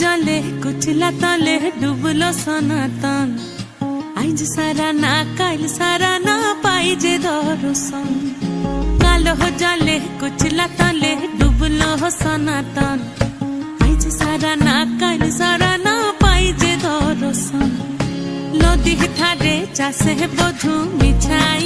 জলে কুচলা তলে ডুবলো সনাতন আইজ সারা না কাইল সারা না পাই যে দর্শন কালো জলে কুচলা তলে ডুবলো সনাতন আইজ সারা না কাইল সারা না পাই যে দর্শন নদী ধারে চাষে বধু মিছাই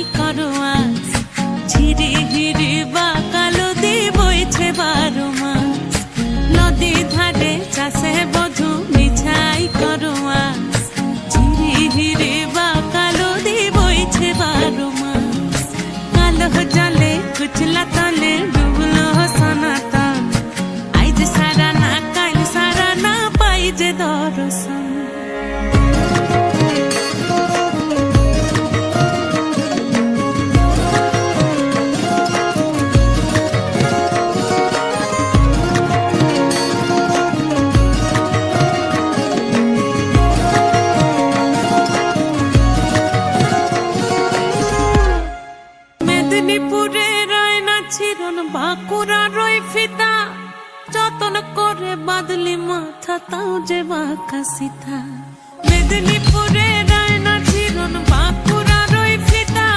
মেদিনীপুরে রয় না ছিরন বাঁকুড়া রয় ফিতা বাদলি মাথা তাও যে বাঁকা মেদিনীপুরে রায়না চিরন বাঁকুড়া রই ফিতা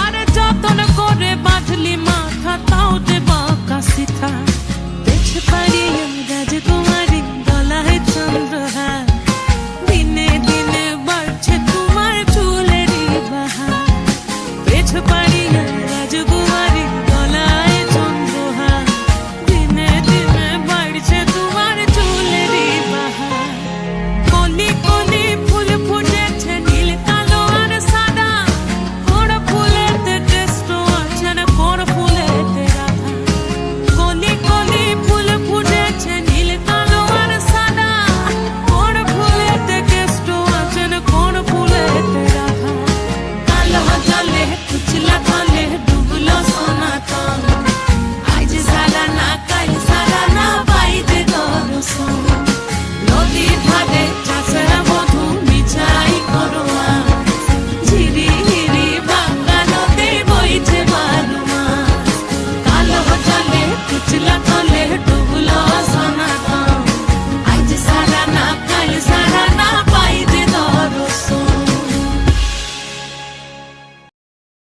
আর যতন করে বাদলি মাথা তাও যে বাঁকা সীতা দেখে পারি দিনে দিনে তোমার